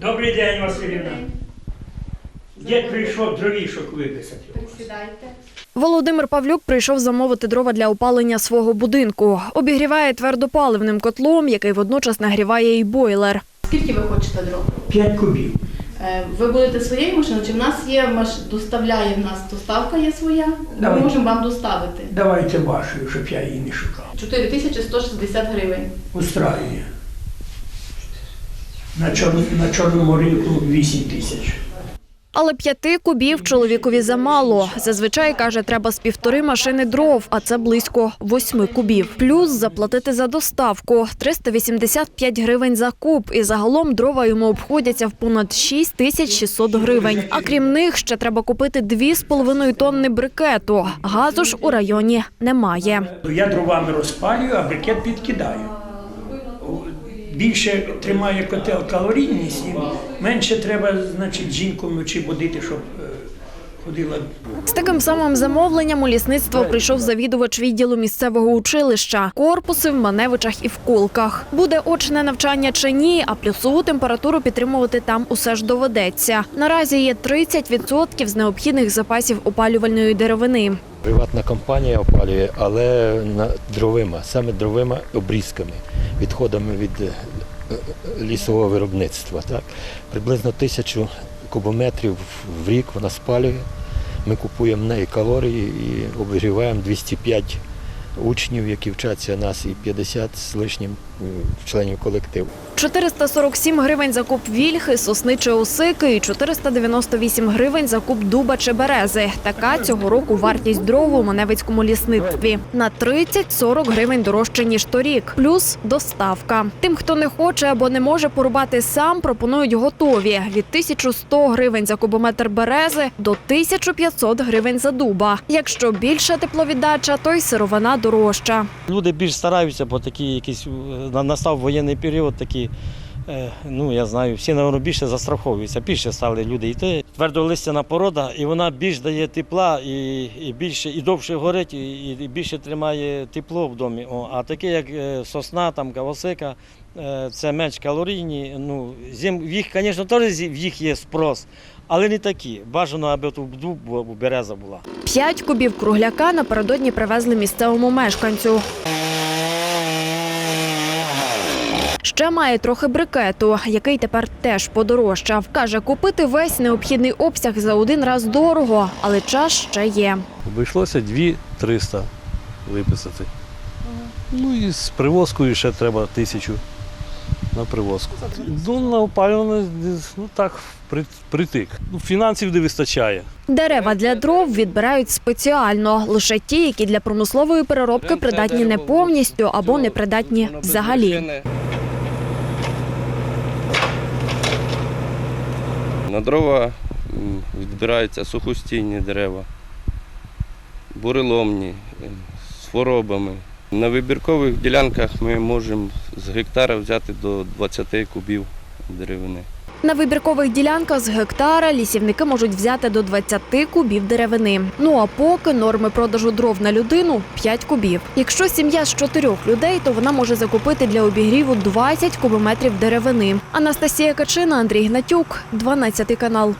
Добрий день, Василівна. Дід прийшов дровішок виписати. Присідайте. Володимир Павлюк прийшов замовити дрова для опалення свого будинку. Обігріває твердопаливним котлом, який водночас нагріває і бойлер. Скільки ви хочете дров? П'ять кубів. Е, Ви будете своєю машиною? Чи в нас є маш... доставляє в нас доставка є своя? Ми Давай. можемо вам доставити. Давайте вашою, щоб я її не шукав. 4160 гривень. Устраює. На, чор... на чорному ринку 8 тисяч. Але п'яти кубів чоловікові замало. Зазвичай каже, треба з півтори машини дров, а це близько восьми кубів. Плюс заплатити за доставку 385 гривень за куб. І загалом дрова йому обходяться в понад 6 тисяч 600 гривень. А крім них ще треба купити 2,5 тонни брикету. Газу ж у районі немає. Я дровами розпалюю, а брикет підкидаю. Більше тримає котел калорійність і менше треба, значить, жінку вночі будити, щоб е, ходила. З таким самим замовленням у лісництво прийшов завідувач відділу місцевого училища. Корпуси в Маневичах і в Кулках. Буде очне навчання чи ні, а плюсову температуру підтримувати там усе ж доведеться. Наразі є 30% з необхідних запасів опалювальної деревини. Приватна компанія опалює, але на дровима, саме дровима обрізками, відходами від е, е, лісового виробництва. Так? Приблизно тисячу кубометрів в рік вона спалює. Ми купуємо в неї калорії і обігріваємо 205 учнів, які вчаться нас, і 50 з лишнім е, членів колективу. 447 гривень за куб вільхи, сосни чи осики і 498 гривень за куб дуба чи берези. Така цього року вартість дров у Маневицькому лісництві. На 30-40 гривень дорожче, ніж торік. Плюс доставка. Тим, хто не хоче або не може порубати сам, пропонують готові. Від 1100 гривень за кубометр берези до 1500 гривень за дуба. Якщо більша тепловіддача, то й сировина дорожча. Люди більш стараються, бо такий якісь е, настав воєнний період, такі, е, ну я знаю, всі напевно, більше застраховуються, більше стали люди йти. Твердолистяна порода, і вона більш дає тепла і, і більше і довше горить, і, і більше тримає тепло в домі. О, а таке, як е, сосна, там кавосика, це менш калорійні. Ну, зим, в їх, звісно, теж в їх є спрос, але не такі. Бажано, аби тут дуб береза була. П'ять кубів кругляка напередодні привезли місцевому мешканцю. Ще має трохи брикету, який тепер теж подорожчав. Каже, купити весь необхідний обсяг за один раз дорого, але час ще є. Обійшлося 2-300 виписати. Ну і з привозкою ще треба тисячу на привозку. Ну, на опалювання ну так при- притик. Ну, фінансів не вистачає. Дерева для дров відбирають спеціально, лише ті, які для промислової переробки придатні не повністю або не придатні взагалі. На дрова відбираються сухостійні дерева, буреломні, з хворобами. На вибіркових ділянках ми можемо з гектара взяти до 20 кубів деревини. На вибіркових ділянках з гектара лісівники можуть взяти до 20 кубів деревини. Ну а поки норми продажу дров на людину 5 кубів. Якщо сім'я з чотирьох людей, то вона може закупити для обігріву 20 кубометрів деревини. Анастасія Качина, Андрій Гнатюк, 12 канал.